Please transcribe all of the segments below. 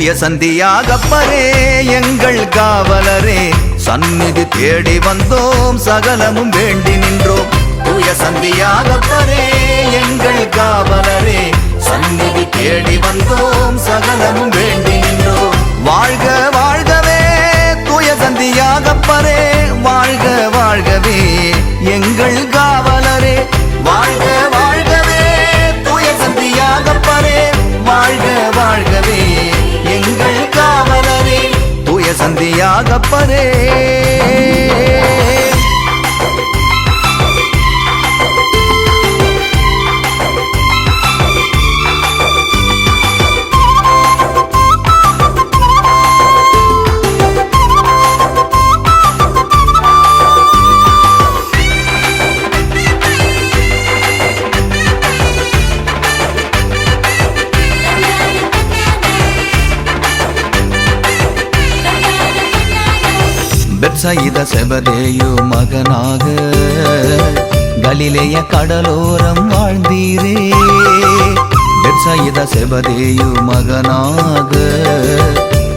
தூய சந்தியாகப்பரே எங்கள் காவலரே. சந்நிதி தேடி வந்தோம் சகலமும் வேண்டி நின்றோம். தூய சந்தியாகப்பரே எங்கள் காவலரே. சந்நிதி தேடி வந்தோம் சகலமும் வேண்டி நின்றோம். வாழ்க வாழ்கவே தூய சந்தியாகப்பரே வாழ்க வாழ்கவே. சந்தியாகப்பனே. பெட்சயித செபதேயு மகனாக கலிலேய கடலோரம் வாழ்ந்தீரே. பெட்சயித செபதேயு மகனாக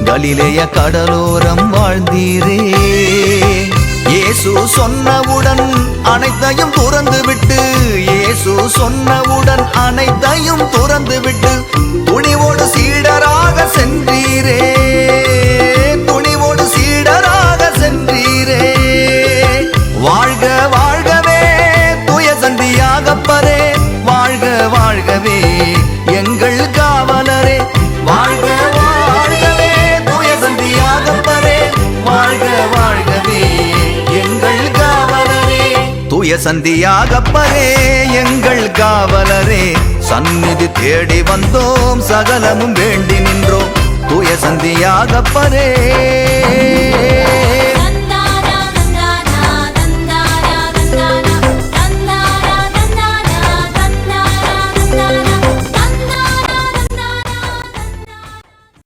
கலிலேய கடலோரம் வாழ்ந்தீரே. இயேசு சொன்னவுடன் அனைத்தையும் துறந்து விட்டு இயேசு சொன்னவுடன் அனைத்தையும் துறந்து விட்டு சந்தியாகப்பரே வாழ்க வாழ்கவே எங்கள் காவலரே. தூய சந்தியாகப்பரே எங்கள் காவலரே. சந்நிதி தேடி வந்தோம். சகலமும் வேண்டி நின்றோம். தூய சந்தியாகப்பரே